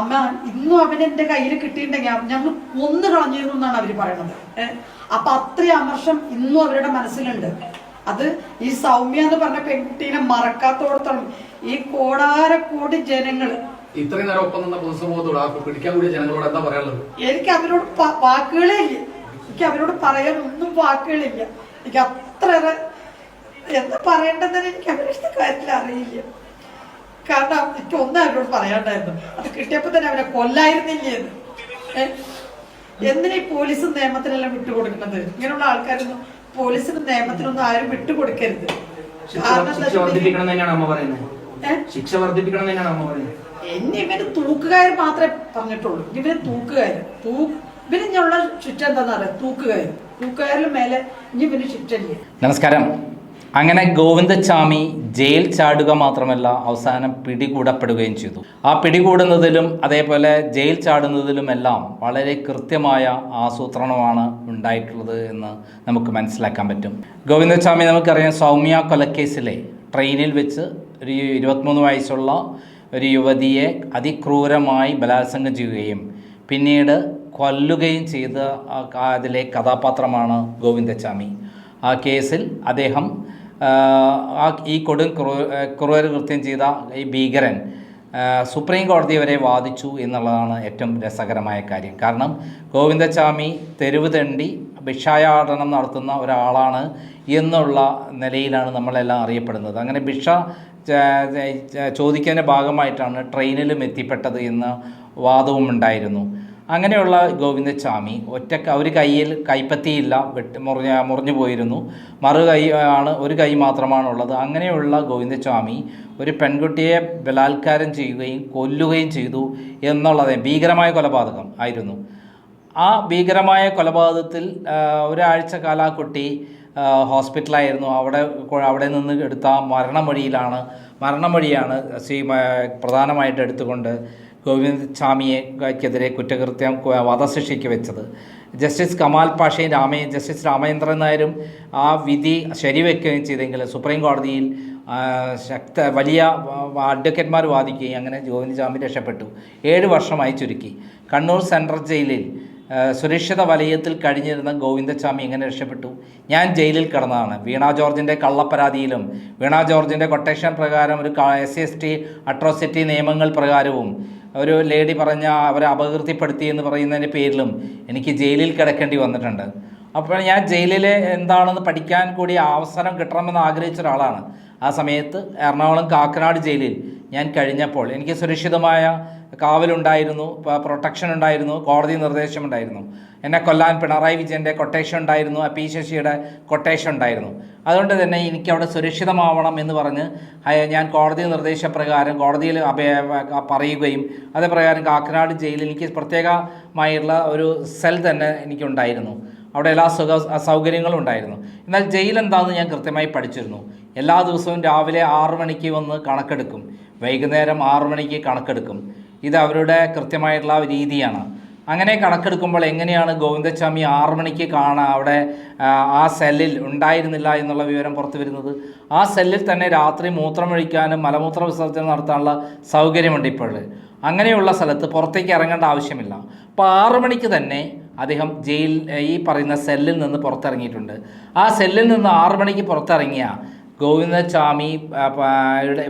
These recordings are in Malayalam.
അമ്മ ഇന്നും അവൻ എന്റെ കയ്യിൽ കിട്ടിയിട്ടുണ്ടെങ്കിൽ ഞങ്ങൾ കൊന്നു കളഞ്ഞിരുന്നു എന്നാണ് അവർ പറയുന്നത് ഏഹ് അപ്പൊ അത്രയും അമർഷം ഇന്നും അവരുടെ മനസ്സിലുണ്ട്. അത് ഈ സൗമ്യ എന്ന് പറഞ്ഞ പെൺകുട്ടീനെ മറക്കാത്തോടത്തോളം ഈ കോടാരക്കോടി ജനങ്ങൾ ഇത്രയും നേരം ഒപ്പം നിന്ന പൊതുസമൂഹത്തോട് പിടിക്കാൻ കൂടിയ ജനങ്ങളോട് എന്താ പറയാനുള്ളത്? എനിക്ക് അവരോട് വാക്കുകളേ ഇല്ല. എനിക്ക് അവരോട് പറയാൻ ഒന്നും വാക്കുകളില്ല എനിക്ക് അത്ര എന്താ പറയേണ്ടതെന്ന് എനിക്ക് അവരുടെ കാര്യത്തിൽ അറിയില്ല. കാരണം എനിക്ക് ഒന്നും അവരോട് പറയാണ്ടായിരുന്നു. അത് കിട്ടിയപ്പോ തന്നെ അവനെ കൊല്ലായിരുന്നില്ലേ? എന്തിനാ ഈ പോലീസും നിയമത്തിനെല്ലാം വിട്ടുകൊടുക്കുന്നത്? ഇങ്ങനെയുള്ള ആൾക്കാരൊന്നും പോലീസിനും നിയമത്തിനൊന്നും ആരും വിട്ടുകൊടുക്കരുത്. ശിക്ഷ ശിക്ഷ വർദ്ധിപ്പിക്കണം തന്നെയാണ് അമ്മ പറയുന്നത്? ശിക്ഷ വർദ്ധിപ്പിക്കണം തന്നെയാണ് അമ്മ പറയുന്നത്? എന്നെ ഇവന് തൂക്കുകാർ മാത്രമേ പറഞ്ഞിട്ടുള്ളൂ. ഇവന് തൂക്കുകാർ തൂ ഇവന് ഞങ്ങളുടെ ശിക്ഷ എന്താണെന്ന് അറിയാം? തൂക്കുകാർ തൂക്കുകാരിലും മേലെ ഇനി ഇവന് ശിക്ഷ നമസ്കാരം. അങ്ങനെ ഗോവിന്ദച്ചാമി ജയിൽ ചാടുക മാത്രമല്ല അവസാനം പിടികൂടപ്പെടുകയും ചെയ്തു. ആ പിടികൂടുന്നതിലും അതേപോലെ ജയിൽ ചാടുന്നതിലുമെല്ലാം വളരെ കൃത്യമായ ആസൂത്രണമാണ് ഉണ്ടായിട്ടുള്ളത് എന്ന് നമുക്ക് മനസ്സിലാക്കാൻ പറ്റും. ഗോവിന്ദച്ചാമി നമുക്കറിയാം സൗമ്യ കൊലക്കേസിലെ ട്രെയിനിൽ വെച്ച് ഒരു ഇരുപത്തിമൂന്ന് വയസ്സുള്ള ഒരു യുവതിയെ അതിക്രൂരമായി ബലാത്സംഗം ചെയ്യുകയും പിന്നീട് കൊല്ലുകയും ചെയ്ത അതിലെ കഥാപാത്രമാണ് ഗോവിന്ദച്ചാമി. ആ കേസിൽ അദ്ദേഹം ആ, ഈ കൊടും ക്രൂ ക്രൂര കൃത്യം ചെയ്ത ഈ ഭീകരൻ സുപ്രീം കോടതി വരെ വാദിച്ചു എന്നുള്ളതാണ് ഏറ്റവും രസകരമായ കാര്യം. കാരണം ഗോവിന്ദച്ചാമി തെരുവ് തെണ്ടി ഭിക്ഷായാടനം നടത്തുന്ന ഒരാളാണ് എന്നുള്ള നിലയിലാണ് നമ്മളെല്ലാം അറിയപ്പെടുന്നത്. അങ്ങനെ ഭിക്ഷ ചോദിക്കുന്നതിന്റെ ഭാഗമായിട്ടാണ് ട്രെയിനിലും എത്തിപ്പെട്ടത് എന്ന വാദവും ഉണ്ടായിരുന്നു അങ്ങനെയുള്ള ഗോവിന്ദച്ചാമി ഒറ്റ ഒരു കയ്യിൽ കൈപ്പത്തിയില്ല വെട്ട് മുറിഞ്ഞ മുറിഞ്ഞു പോയിരുന്നു. മറു കൈ ആണ് ഒരു കൈ മാത്രമാണുള്ളത്. അങ്ങനെയുള്ള ഗോവിന്ദസ്വാമി ഒരു പെൺകുട്ടിയെ ബലാത്കാരം ചെയ്യുകയും കൊല്ലുകയും ചെയ്തു എന്നുള്ളത് ഭീകരമായ കൊലപാതകം ആയിരുന്നു. ആ ഭീകരമായ കൊലപാതകത്തിൽ ഒരാഴ്ച കാല കുട്ടി ഹോസ്പിറ്റലായിരുന്നു. അവിടെ അവിടെ നിന്ന് എടുത്ത മരണമൊഴിയിലാണ് മരണമൊഴിയാണ് ശ്രീ പ്രധാനമായിട്ട് എടുത്തുകൊണ്ട് ഗോവിന്ദ് സ്വാമിയെക്കെതിരെ കുറ്റകൃത്യം വധശിക്ഷയ്ക്ക് വെച്ചത്. ജസ്റ്റിസ് കമാൽ പാഷയും രാമേ ജസ്റ്റിസ് രാമചന്ദ്രൻ നായരും ആ വിധി ശരിവെക്കുകയും ചെയ്തെങ്കിൽ സുപ്രീം കോടതിയിൽ ശക്ത വലിയ അഡ്വക്കേറ്റ്മാർ വാദിക്കുകയും അങ്ങനെ ഗോവിന്ദ് സ്വാമി രക്ഷപ്പെട്ടു. ഏഴ് വർഷമായി ചുരുക്കി. കണ്ണൂർ സെൻട്രൽ ജയിലിൽ സുരക്ഷിത വലയത്തിൽ കഴിഞ്ഞിരുന്ന ഗോവിന്ദസ്വാമി എങ്ങനെ രക്ഷപ്പെട്ടു. ഞാൻ ജയിലിൽ കിടന്നതാണ്. വീണ ജോർജിന്റെ കള്ളപ്പരാതിയിലും വീണ ജോർജിന്റെ കൊട്ടേഷൻ പ്രകാരം ഒരു എസ് എസ് ടി അട്രോസിറ്റി നിയമങ്ങൾ പ്രകാരവും ഒരു ലേഡി പറഞ്ഞ അവരെ അപകീർത്തിപ്പെടുത്തി എന്ന് പറയുന്നതിന്റെ പേരിലും എനിക്ക് ജയിലിൽ കിടക്കേണ്ടി വന്നിട്ടുണ്ട്. അപ്പോൾ ഞാൻ ജയിലിൽ എന്താണെന്ന് പഠിക്കാൻ കൂടി അവസരം കിട്ടണമെന്ന് ആഗ്രഹിച്ച ഒരാളാണ്. ആ സമയത്ത് എറണാകുളം കാക്കനാട് ജയിലിൽ ഞാൻ കഴിഞ്ഞപ്പോൾ എനിക്ക് സുരക്ഷിതമായ കാവലുണ്ടായിരുന്നു പ്രൊട്ടക്ഷൻ ഉണ്ടായിരുന്നു കോടതി നിർദ്ദേശമുണ്ടായിരുന്നു. എന്നെ കൊല്ലാൻ പിണറായി വിജയന്റെ കൊട്ടേഷൻ ഉണ്ടായിരുന്നു പി ശശിയുടെ കൊട്ടേഷൻ ഉണ്ടായിരുന്നു. അതുകൊണ്ട് തന്നെ എനിക്ക് അവിടെ സുരക്ഷിതമാവണം എന്ന് പറഞ്ഞ് ഞാൻ കോടതി നിർദ്ദേശപ്രകാരം കോടതിയിൽ പറയുകയും അതേപ്രകാരം കാക്കനാട് ജയിലിൽ എനിക്ക് പ്രത്യേകമായുള്ള ഒരു സെൽ തന്നെ എനിക്കുണ്ടായിരുന്നു. അവിടെ എല്ലാ സുഖ സൗകര്യങ്ങളും ഉണ്ടായിരുന്നു. എന്നാൽ ജയിൽ എന്താണെന്ന് ഞാൻ കൃത്യമായി പഠിച്ചിരുന്നു. എല്ലാ ദിവസവും രാവിലെ ആറു മണിക്ക് വന്ന് കണക്കെടുക്കും. വൈകുന്നേരം ആറു മണിക്ക് കണക്കെടുക്കും. ഇത് അവരുടെ കൃത്യമായിട്ടുള്ള രീതിയാണ്. അങ്ങനെ കണക്കെടുക്കുമ്പോൾ എങ്ങനെയാണ് ഗോവിന്ദസ്വാമി ആറു മണിക്ക് കാണാൻ അവിടെ ആ, സെല്ലിൽ ഉണ്ടായിരുന്നില്ല എന്നുള്ള വിവരം പുറത്തു വരുന്നത്? ആ സെല്ലിൽ തന്നെ രാത്രി മൂത്രമൊഴിക്കാനും മലമൂത്ര വിസർജനം നടത്താനുള്ള സൗകര്യമുണ്ട് ഇപ്പോൾ. അങ്ങനെയുള്ള സ്ഥലത്ത് പുറത്തേക്ക് ഇറങ്ങേണ്ട ആവശ്യമില്ല. അപ്പോൾ ആറു മണിക്ക് തന്നെ അദ്ദേഹം ജയിൽ ഈ പറയുന്ന സെല്ലിൽ നിന്ന് പുറത്തിറങ്ങിയിട്ടുണ്ട്. ആ സെല്ലിൽ നിന്ന് ആറു മണിക്ക് പുറത്തിറങ്ങിയ ഗോവിന്ദസ്വാമി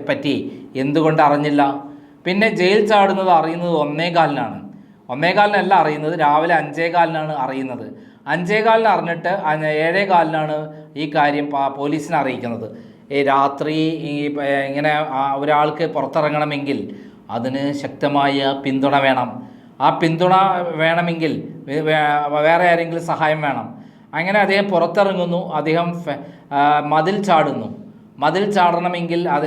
പറ്റി എന്തുകൊണ്ട് അറിഞ്ഞില്ല? പിന്നെ ജയിൽ ചാടുന്നത് അറിയുന്നത് ഒന്നേകാലിനാണ്. ഒന്നേകാലിനല്ല അറിയുന്നത് രാവിലെ അഞ്ചേകാലിനാണ് അറിയുന്നത്. അഞ്ചേകാലിന് അറിഞ്ഞിട്ട് ഏഴേ ഏഴേകാലിനാണ് ഈ കാര്യം പോലീസിനെ അറിയിക്കുന്നത്. ഈ രാത്രി ഈ ഇങ്ങനെ ഒരാൾക്ക് പുറത്തിറങ്ങണമെങ്കിൽ അതിന് ശക്തമായ പിന്തുണ വേണം. ആ പിന്തുണ വേണമെങ്കിൽ വേറെ ആരെങ്കിലും സഹായം വേണം. അങ്ങനെ അദ്ദേഹം പുറത്തിറങ്ങുന്നു അദ്ദേഹം മതിൽ ചാടുന്നു. മതിൽ ചാടണമെങ്കിൽ അത്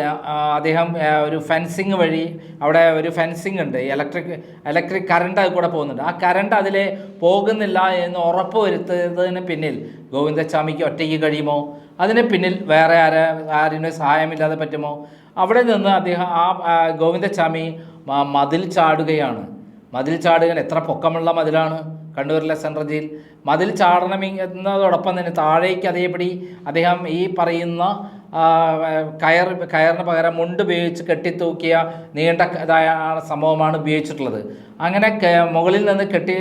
അദ്ദേഹം ഒരു ഫെൻസിങ് വഴി അവിടെ ഒരു ഫെൻസിങ് ഉണ്ട്. ഇലക്ട്രിക് ഇലക്ട്രിക് കറണ്ട് അത് കൂടെ പോകുന്നുണ്ട്. ആ കറണ്ട് അതിലെ പോകുന്നില്ല എന്ന് ഉറപ്പ് വരുത്തുന്നതിന് പിന്നിൽ ഗോവിന്ദസ്വാമിക്ക് ഒറ്റയ്ക്ക് കഴിയുമോ? അതിന് പിന്നിൽ വേറെ ആരെ ആരുടെ സഹായമില്ലാതെ പറ്റുമോ? അവിടെ നിന്ന് അദ്ദേഹം ആ ഗോവിന്ദസ്വാമി മതിൽ ചാടുകയാണ്. മതിൽ ചാടുകൻ എത്ര പൊക്കമുള്ള മതിലാണ് കണ്ണൂരിലെ സെൻട്രൽ ജയിൽ. മതിൽ ചാടണമെന്നതോടൊപ്പം തന്നെ താഴേക്ക് അതേപടി അദ്ദേഹം ഈ പറയുന്ന കയർ കയറിന് പകരം മുണ്ട് ഉപയോഗിച്ച് കെട്ടിത്തൂക്കിയ നീണ്ട ഇതായ സംഭവമാണ് ഉപയോഗിച്ചിട്ടുള്ളത്. അങ്ങനെ മുകളിൽ നിന്ന് കെട്ടി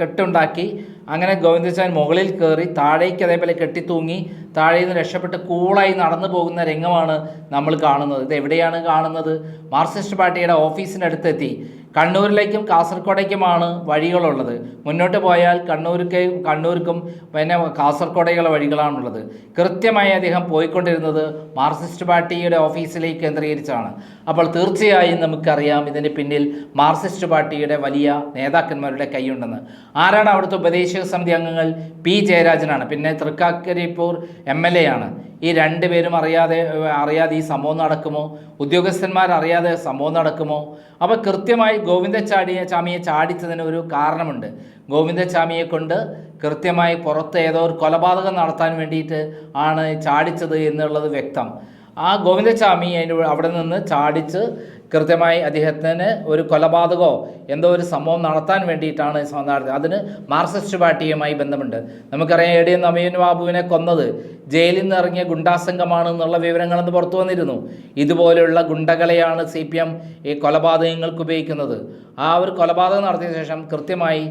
കെട്ടുണ്ടാക്കി അങ്ങനെ ഗോവിന്ദച്ചാൻ മുകളിൽ കയറി താഴേക്ക് അതേപോലെ കെട്ടിത്തൂങ്ങി താഴെ നിന്ന് രക്ഷപ്പെട്ട് കൂളായി നടന്നു പോകുന്ന രംഗമാണ് നമ്മൾ കാണുന്നത്. ഇത് എവിടെയാണ് കാണുന്നത്? മാർക്സിസ്റ്റ് പാർട്ടിയുടെ ഓഫീസിനടുത്തെത്തി. കണ്ണൂരിലേക്കും കാസർഗോഡേക്കുമാണ് വഴികളുള്ളത്. മുന്നോട്ട് പോയാൽ കണ്ണൂർക്ക് കണ്ണൂർക്കും പിന്നെ കാസർഗോഡേക്കുള്ള വഴികളാണുള്ളത്. കൃത്യമായി അദ്ദേഹം പോയിക്കൊണ്ടിരുന്നത് മാർക്സിസ്റ്റ് പാർട്ടിയുടെ ഓഫീസിലേക്ക് കേന്ദ്രീകരിച്ചാണ്. അപ്പോൾ തീർച്ചയായും നമുക്കറിയാം ഇതിന് പിന്നിൽ മാർക്സിസ്റ്റ് പാർട്ടിയുടെ വലിയ നേതാക്കന്മാരുടെ കൈയുണ്ടെന്ന്. ആരാണ് അവിടുത്തെ ഉപദേശക സമിതി അംഗങ്ങൾ പി ജയരാജനാണ്. പിന്നെ തൃക്കാക്കരിപ്പൂർ എം എൽ എ ആണ് ഈ രണ്ട് പേരും അറിയാതെ അറിയാതെ ഈ സംഭവം നടക്കുമോ? ഉദ്യോഗസ്ഥന്മാർ അറിയാതെ സംഭവം നടക്കുമോ? അപ്പോൾ കൃത്യമായി ഗോവിന്ദച്ചാടിയെ ചാമിയെ ചാടിച്ചതിന് ഒരു കാരണമുണ്ട്. ഗോവിന്ദച്ചാമിയെ കൊണ്ട് കൃത്യമായി പുറത്ത് ഏതോ ഒരു കൊലപാതകം നടത്താൻ വേണ്ടിയിട്ട് ആണ് ചാടിച്ചത് എന്നുള്ളത് വ്യക്തം. ആ ഗോവിന്ദച്ചാമി അതിന്റെ അവിടെ നിന്ന് ചാടിച്ച് കൃത്യമായി അദ്ദേഹത്തിന് ഒരു കൊലപാതകമോ എന്തോ ഒരു സംഭവം നടത്താൻ വേണ്ടിയിട്ടാണ് നടത്തിയത്. അതിന് മാർക്സിസ്റ്റ് പാർട്ടിയുമായി ബന്ധമുണ്ട്. നമുക്കറിയാം എ ഡി എം നവീൻ ബാബുവിനെ കൊന്നത്. ജയിലിൽ നിന്ന് ഇറങ്ങിയ ഗുണ്ടാസംഘമാണ് എന്നുള്ള വിവരങ്ങളെന്ന് പുറത്തു വന്നിരുന്നു. ഇതുപോലെയുള്ള ഗുണ്ടകളെയാണ് സി പി എം ഈ കൊലപാതകങ്ങൾക്ക് ഉപയോഗിക്കുന്നത്. ആ ഒരു കൊലപാതകം നടത്തിയ ശേഷം കൃത്യമായി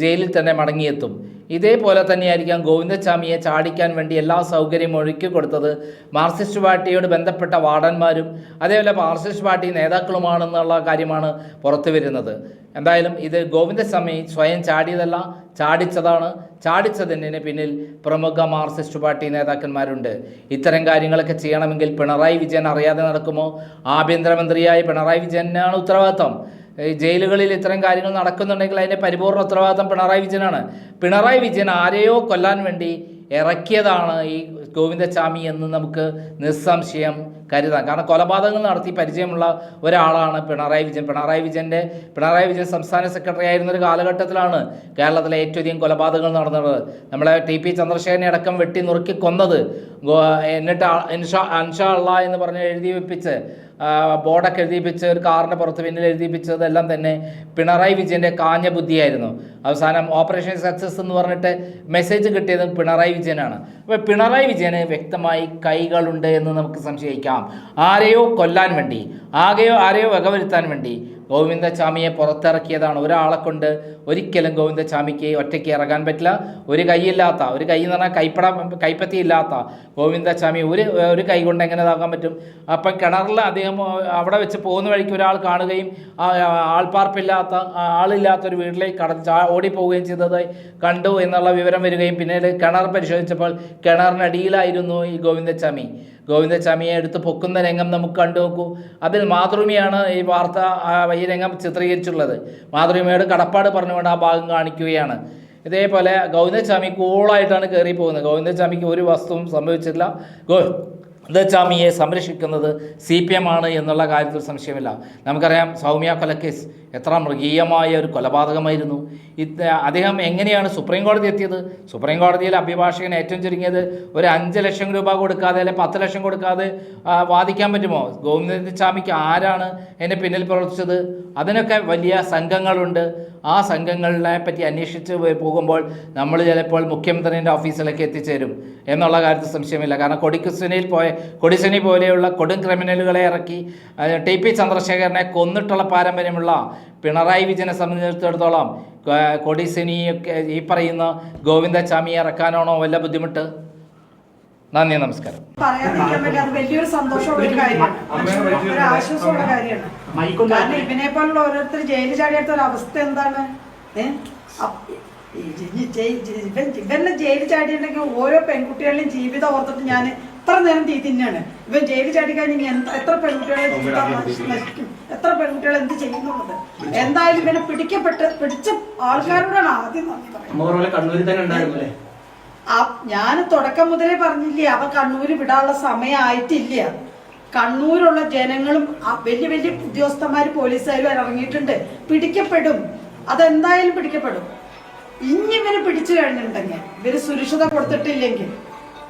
ജയിലിൽ തന്നെ മടങ്ങിയെത്തും. ഇതേപോലെ തന്നെയായിരിക്കാം ഗോവിന്ദസ്വാമിയെ ചാടിക്കാൻ വേണ്ടി എല്ലാ സൗകര്യവും ഒഴുക്കി കൊടുത്തത് മാർക്സിസ്റ്റ് പാർട്ടിയോട് ബന്ധപ്പെട്ട വാർഡന്മാരും അതേപോലെ മാർക്സിസ്റ്റ് പാർട്ടി നേതാക്കളുമാണെന്നുള്ള കാര്യമാണ് പുറത്തു വരുന്നത്. എന്തായാലും ഇത് ഗോവിന്ദസ്വാമി സ്വയം ചാടിയതല്ല ചാടിച്ചതാണ്. ചാടിച്ചതിന് പിന്നിൽ പ്രമുഖ മാർക്സിസ്റ്റ് പാർട്ടി നേതാക്കന്മാരുണ്ട്. ഇത്തരം കാര്യങ്ങളൊക്കെ ചെയ്യണമെങ്കിൽ പിണറായി വിജയൻ അറിയാതെ നടക്കുമോ? ആഭ്യന്തരമന്ത്രിയായ പിണറായി വിജയനാണ് ഉത്തരവാദിത്തം ഈ ജയിലുകളിൽ ഇത്തരം കാര്യങ്ങൾ നടക്കുന്നുണ്ടെങ്കിൽ അതിന്റെ പരിപൂർണ ഉത്തരവാദിത്തം പിണറായി വിജയനാണ്. പിണറായി വിജയൻ ആരെയോ കൊല്ലാൻ വേണ്ടി ഇറക്കിയതാണ് ഈ ഗോവിന്ദസ്വാമി എന്ന് നമുക്ക് നിസ്സംശയം കരുതാം. കാരണം കൊലപാതകങ്ങൾ നടത്തി പരിചയമുള്ള ഒരാളാണ് പിണറായി വിജയൻ. പിണറായി വിജയന്റെ പിണറായി വിജയൻ സംസ്ഥാന സെക്രട്ടറി ആയിരുന്ന ഒരു കാലഘട്ടത്തിലാണ് കേരളത്തിലെ ഏറ്റവും അധികം കൊലപാതകങ്ങൾ നടന്നത്. നമ്മളെ ടി പി ചന്ദ്രശേഖരനെ അടക്കം വെട്ടി നുറുക്കി കൊന്നത് എന്നിട്ട് അൻഷാ അൻഷാ അള്ള എന്ന് പറഞ്ഞ് എഴുതി വെപ്പിച്ച് ബോർഡൊക്കെ എഴുതിപ്പിച്ച് ഒരു കാറിന്റെ പുറത്ത് പിന്നിൽ എഴുതിപ്പിച്ചതെല്ലാം തന്നെ പിണറായി വിജയന്റെ കാഞ്ഞ ബുദ്ധിയായിരുന്നു. അവസാനം ഓപ്പറേഷൻ സക്സസ് എന്ന് പറഞ്ഞിട്ട് മെസ്സേജ് കിട്ടിയത് പിണറായി വിജയനാണ്. അപ്പോൾ പിണറായി വിജയന് വ്യക്തമായി കൈകളുണ്ട് എന്ന് നമുക്ക് സംശയിക്കാം. ആരെയോ കൊല്ലാൻ വേണ്ടി ആകെയോ ആരെയോ വകവരുത്താൻ വേണ്ടി ഗോവിന്ദചാമിയെ പുറത്തിറക്കിയതാണ്. ഒരാളെ കൊണ്ട് ഒരിക്കലും ഗോവിന്ദചാമിക്ക് ഒറ്റയ്ക്ക് ഇറങ്ങാൻ പറ്റില്ല. ഒരു കൈയില്ലാത്ത ഒരു കൈ എന്ന് പറഞ്ഞാൽ കൈപ്പട കൈപ്പത്തി ഇല്ലാത്ത ഗോവിന്ദചാമി ഒരു ഒരു കൈ കൊണ്ട് എങ്ങനെ ഇതാക്കാൻ പറ്റും? അപ്പം കിണറിൽ അദ്ദേഹം അവിടെ വെച്ച് പോകുന്ന വഴിക്ക് ഒരാൾ കാണുകയും ആൾപ്പാർപ്പില്ലാത്ത ആളില്ലാത്തൊരു വീട്ടിലേക്ക് ചാ ഓടിപ്പോവുകയും ചെയ്തതായി കണ്ടു എന്നുള്ള വിവരം വരികയും പിന്നീട് കിണർ പരിശോധിച്ചപ്പോൾ കിണറിനടിയിലായിരുന്നു ഈ ഗോവിന്ദച്ചാമി. ഗോവിന്ദച്ചാമിയെ എടുത്ത് പൊക്കുന്ന രംഗം നമുക്ക് കണ്ടു നോക്കൂ. അതിൽ മാതൃഭൂമിയാണ് ഈ വാർത്ത ഈ രംഗം ചിത്രീകരിച്ചിട്ടുള്ളത്. മാതൃഭൂമിയോട് കടപ്പാട് പറഞ്ഞുകൊണ്ട് ആ ഭാഗം കാണിക്കുകയാണ്. ഇതേപോലെ ഗോവിന്ദച്ചാമി കൂളായിട്ടാണ് കയറി പോകുന്നത് ഗോവിന്ദച്ചാമിക്ക് ഒരു വസ്തുവും സംഭവിച്ചില്ല ഗോ ഗോവിന്ദച്ചാമിയെ സംരക്ഷിക്കുന്നത് സി പി എം ആണ് എന്നുള്ള കാര്യത്തിൽ സംശയമില്ല. നമുക്കറിയാം സൗമ്യ കൊലക്കേസ് എത്ര മൃഗീയമായ ഒരു കൊലപാതകമായിരുന്നു. ഇത് അദ്ദേഹം എങ്ങനെയാണ് സുപ്രീം കോടതി എത്തിയത്? സുപ്രീം കോടതിയിൽ അഭിഭാഷകൻ ഏറ്റവും ചുരുങ്ങിയത് ഒരു അഞ്ച് ലക്ഷം രൂപ കൊടുക്കാതെ അല്ലെങ്കിൽ പത്ത് ലക്ഷം കൊടുക്കാതെ വാദിക്കാൻ പറ്റുമോ? ഗോവിന്ദസ്വാമിക്ക് ആരാണ് എന്നെ പിന്നിൽ പ്രവർത്തിച്ചത്? അതിനൊക്കെ വലിയ സംഘങ്ങളുണ്ട്. ആ സംഘങ്ങളെ പറ്റി അന്വേഷിച്ച് പോകുമ്പോൾ നമ്മൾ ചിലപ്പോൾ മുഖ്യമന്ത്രിന്റെ ഓഫീസിലേക്ക് എത്തിച്ചേരും എന്നുള്ള കാര്യത്തിൽ സംശയമില്ല. കാരണം കൊടിക്കുസനയിൽ പോയ കൊടിസനി പോലെയുള്ള കൊടും ക്രിമിനലുകളെ ഇറക്കി ടി പി ചന്ദ്രശേഖരനെ കൊന്നിട്ടുള്ള പാരമ്പര്യമുള്ള പിണറായി വിജയനെ സംബന്ധിച്ചിടത്തോളം കൊടിസനിയൊക്കെ ഈ പറയുന്ന ഗോവിന്ദച്ചാമിയെ ഇറക്കാനാണോ വല്ല ബുദ്ധിമുട്ട്? നന്ദി നമസ്കാരം. പറയാതിരിക്കാൻ വലിയൊരു സന്തോഷമുള്ള ഒരു കാര്യമാണ്. ഒരു ആശ്വാസമുള്ള കാര്യമാണ്. കാരണം ഇവനെ പോലുള്ള ഓരോരുത്തർ ജയിലിൽ ചാടിയെടുത്ത ഒരു അവസ്ഥ എന്താണ്? ഇവനെ ജയിലിൽ ചാടിയിട്ടുണ്ടെങ്കിൽ ഓരോ പെൺകുട്ടികളുടെയും ജീവിതം ഓർത്തിട്ട് ഞാൻ എത്ര നേരം തീ തിന്നാണ്. ഇവ ജയിലിൽ ചാടി ഇനി എന്ത്- എത്ര പെൺകുട്ടികളെ നശിക്കും? എത്ര പെൺകുട്ടികൾ എന്ത് ചെയ്യുന്നുള്ളത്? എന്തായാലും ഇവനെ പിടിക്കപ്പെട്ട് പിടിച്ച ആൾക്കാരോടാണ് ആദ്യം നന്ദി ആ ഞാൻ തുടക്കം മുതലേ പറഞ്ഞില്ലേ അവ കണ്ണൂര് വിടാനുള്ള സമയമായിട്ടില്ല കണ്ണൂരുള്ള ജനങ്ങളും വലിയ വലിയ ഉദ്യോഗസ്ഥന്മാര് പോലീസുകാരും ഇറങ്ങിയിട്ടുണ്ട്. പിടിക്കപ്പെടും. അതെന്തായാലും പിടിക്കപ്പെടും. ഇനി ഇവർ പിടിച്ചു കഴിഞ്ഞിട്ടുണ്ടെങ്കിൽ ഇവർ സുരക്ഷിത കൊടുത്തിട്ടില്ലെങ്കിൽ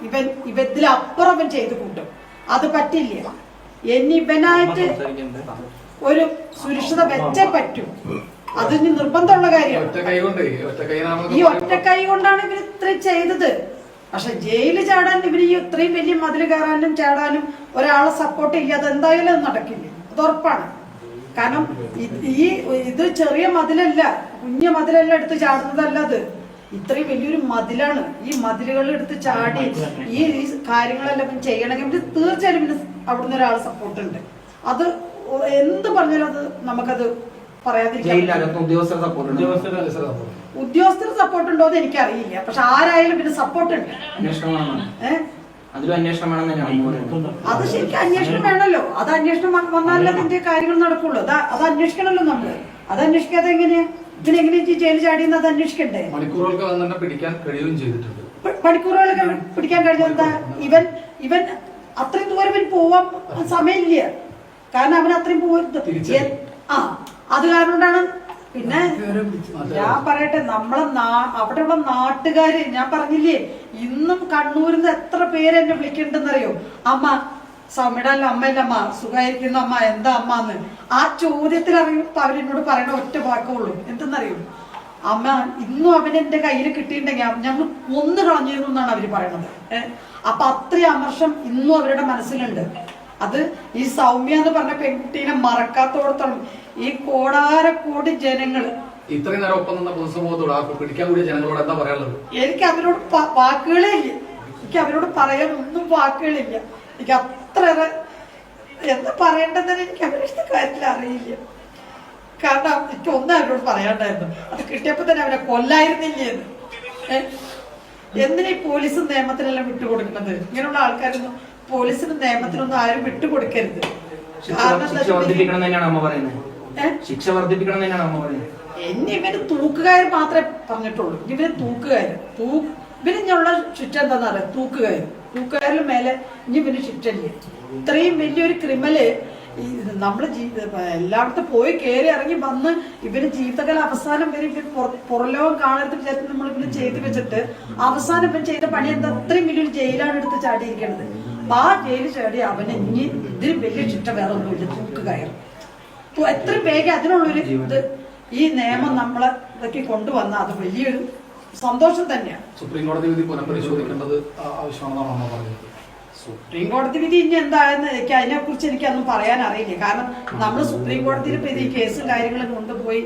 ഇവൻ ഇവത്തിലപ്പുറം ഇവൻ ചെയ്തു കൂട്ടും. അത് പറ്റില്ല. ഇനി ഇവനായിട്ട് ഒരു സുരക്ഷിത വെച്ചേ പറ്റൂ. അതിന് നിർബന്ധമുള്ള കാര്യമാണ്. ഈ ഒറ്റ കൈ കൊണ്ടാണ് ഇവർ ഇത്രയും ചെയ്തത്. പക്ഷെ ജയിലിൽ ചാടാൻ ഇവർ ഈ ഇത്രയും വലിയ മതിൽ കയറാനും ചാടാനും ഒരാളെ സപ്പോർട്ട് ചെയ്യാതെ എന്തായാലും അത് നടക്കില്ല. അത് ഉറപ്പാണ്. കാരണം ഈ ഇത് ചെറിയ മതിലല്ല കുഞ്ഞ മതിലല്ല എടുത്ത് ചാടുന്നതല്ല അത്. ഇത്രയും വലിയൊരു മതിലാണ്. ഈ മതിലുകൾ എടുത്ത് ചാടി ഈ ഈ കാര്യങ്ങളെല്ലാം ചെയ്യണമെങ്കിൽ പിന്നെ തീർച്ചയായും പിന്നെ അവിടുന്ന് ഒരാൾ സപ്പോർട്ട് ഉണ്ട്. അത് എന്ത് പറഞ്ഞാലും അത് നമുക്കത് പറയാതിരിക്കാൻ ഉദ്യോഗസ്ഥർ സപ്പോർട്ട് ഉദ്യോഗസ്ഥർ സപ്പോർട്ട് ഉണ്ടോ? എന്ന് എനിക്കറിയില്ല. പക്ഷെ ആരായാലും പിന്നെ സപ്പോർട്ട് ഉണ്ട്. ഏഹ് അതിലും അന്വേഷണം വേണം അത് ശരിക്കും അന്വേഷണം വേണമല്ലോ. അത് അന്വേഷണം വന്നാലല്ലേ വന്നാലേ അതിന്റെ കാര്യങ്ങൾ നടക്കുള്ളൂ. അത് അത് അന്വേഷിക്കണമല്ലോ നമ്മൾ. അത് അന്വേഷിക്കാതെ എങ്ങനെയാ? ഇതിന് എങ്ങനെയാ ഈ ജയിൽ ചാടിയെന്ന് അത് അന്വേഷിക്കണ്ടേ? മണിക്കൂറുകൾക്ക് തന്നെ പിടിക്കാൻ കഴിയുകയും ചെയ്തിട്ടുണ്ട്. മണിക്കൂറുകളൊക്കെ പിടിക്കാൻ കഴിഞ്ഞെന്താ ഇവൻ ഇവൻ അത്രയും ദൂരം ഇവൻ പോവാൻ സമയമില്ല. കാരണം അവൻ അത്രയും പോകരുത്. ആ അത് കാരണം കൊണ്ടാണ് പിന്നെ ഞാൻ പറയട്ടെ നമ്മളെ അവിടെയുള്ള നാട്ടുകാര് ഞാൻ പറഞ്ഞില്ലേ ഇന്നും കണ്ണൂരിൽ നിന്ന് എത്ര പേര് എന്നെ വിളിക്കണ്ടെന്നറിയോ? അമ്മ സൗമ്യയുടെ അമ്മയല്ല അമ്മ. സുഖമായിരിക്കുന്ന അമ്മ. എന്താ അമ്മ എന്ന് ആ ചോദ്യത്തിൽ അറിയും അവരെന്നോട് പറയണ ഒറ്റ വാക്കേ ഉള്ളൂ എന്തെന്നറിയോ? അമ്മ ഇന്നും അവൻ എന്റെ കയ്യിൽ കിട്ടിയിട്ടുണ്ടെങ്കിൽ ഞങ്ങൾ ഒന്ന് കളഞ്ഞിരുന്നു എന്നാണ് അവർ പറയണത്. ഏഹ് അപ്പൊ അത്രയും അമർഷം ഇന്നും അവരുടെ മനസ്സിലുണ്ട്. അത് ഈ സൗമ്യ എന്ന് പറഞ്ഞ പെൺകുട്ടീനെ മറക്കാത്തോടത്തോളം ഈ കോടാരക്കോടി ജനങ്ങൾ ഇത്രയും നേരം ഒപ്പം നിന്ന പൊതുസമൂഹത്തോട് ആ പിടിക്കാൻ കൂടിയ ജനങ്ങളോട് എന്താ പറയാനുള്ളത്? എനിക്ക് അവരോട് വാക്കുകളേ ഇല്ല. എനിക്ക് അവരോട് പറയാൻ ഒന്നും വാക്കുകളില്ല. എനിക്ക് അത്ര എന്താ പറയേണ്ടതെന്ന് എനിക്ക് അവരുടെ കാര്യത്തിൽ അറിയില്ല. കാരണം എനിക്ക് ഒന്നും അവരോട് പറയാണ്ടായിരുന്നു. അത് കിട്ടിയപ്പോ തന്നെ അവരെ കൊല്ലായിരുന്നില്ലേ? എന്തിനാ ഈ പോലീസും നിയമത്തിനെല്ലാം വിട്ടുകൊടുക്കുന്നത്? ഇങ്ങനെയുള്ള ആൾക്കാരൊന്നും പോലീസിനും നിയമത്തിനൊന്നും ആരും വിട്ടുകൊടുക്കരുത്. ശിക്ഷ വർദ്ധിപ്പിക്കണം തന്നെയാണ് അമ്മ പറയുന്നത്. എന്നെ ഇവർ തൂക്കുകാർ മാത്രമേ പറഞ്ഞിട്ടുള്ളൂ. ഇവർ തൂക്കുകാർ തൂ ഇവർ ഞങ്ങളുടെ ശിക്ഷ എന്താന്ന് അറിയാം? തൂക്കുകാര് തൂക്കുകാരിന് മേലെ ഇനി പിന്നെ ശിക്ഷ ഇല്ല ഇത്രയും വലിയൊരു ക്രിമൽ നമ്മുടെ ജീവിത എല്ലായിടത്തും പോയി കയറി ഇറങ്ങി വന്ന് ഇവർ ജീവിതകാല അവസാനം വരെ ഇവർ പുറലോകം കാണരുത് വിചാരിച്ച് നമ്മൾ ഇവർ ചെയ്തു വെച്ചിട്ട് അവസാനം ഇവൻ ചെയ്ത പണി എന്താ? അത്രയും വലിയൊരു ജയിലാണ് എടുത്ത് ചാടിയിരിക്കുന്നത് അപ്പൊ ആ ജയിലിൽ ചാടി അവന് ഇനി ഇതിന് വലിയ ശിക്ഷ വേറെ ഒന്നുമില്ല തൂക്കുകയർ ഇപ്പൊ എത്ര വേഗം അതിനുള്ളൊരു ഇത് ഈ നിയമം നമ്മളെ ഇതൊക്കെ കൊണ്ടുവന്ന അത് വലിയൊരു സന്തോഷം തന്നെയാണ് സുപ്രീം കോടതി വിധി പുനഃപരിശോധിക്കേണ്ടത് ആവശ്യമാണെന്നാണ് അമ്മ പറഞ്ഞത്? സുപ്രീം കോടതി വിധി ഇനി എന്തായെന്ന് എനിക്ക് അതിനെ കുറിച്ച് എനിക്കൊന്നും പറയാൻ അറിയില്ല കാരണം നമ്മൾ സുപ്രീം കോടതിയിൽ ഇപ്പൊ ഈ കേസും കാര്യങ്ങളും കൊണ്ടുപോയി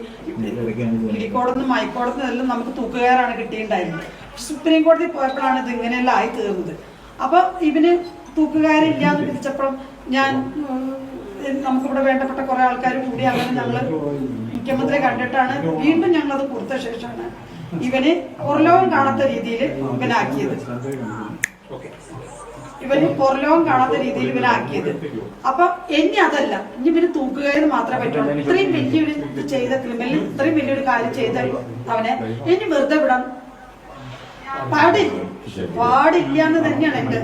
ഇടിക്കോടതിനും ഹൈക്കോടതിനും എല്ലാം നമുക്ക് തൂക്കുകയറാണ് കിട്ടിയിട്ടുണ്ടായിരുന്നത്. സുപ്രീം കോടതി പോയപ്പോഴാണ് ഇത് ഇങ്ങനെയെല്ലാം ആയി തീർന്നത്. അപ്പൊ ഇവന് തൂക്കുകാരില്ല എന്ന് വിധിച്ചപ്പോൾ ഞാൻ നമുക്കിവിടെ വേണ്ടപ്പെട്ട കുറെ ആൾക്കാർ കൂടി അങ്ങനെ ഞങ്ങൾ മുഖ്യമന്ത്രിയെ കണ്ടിട്ടാണ് വീണ്ടും ഞങ്ങളത് കൊടുത്ത ശേഷമാണ് ഇവന് പുറലോകം കാണാത്ത രീതിയിൽ ഇവനാക്കിയത്. ഇവന് പുറലോകം കാണാത്ത രീതിയിൽ ഇവനാക്കിയത്. അപ്പൊ എന്നെ അതല്ല. ഇനി ഇവന് തൂക്കുകയെന്ന് മാത്രമേ പറ്റുള്ളൂ. ഇത്രയും വലിയൊരു ചെയ്ത ക്രിമിനൽ ഇത്രയും വലിയൊരു കാര്യം ചെയ്ത അവനെ ഇനി വെറുതെ വിടാം. പാടില്ല. പാടില്ല എന്ന് തന്നെയാണ് എന്റെ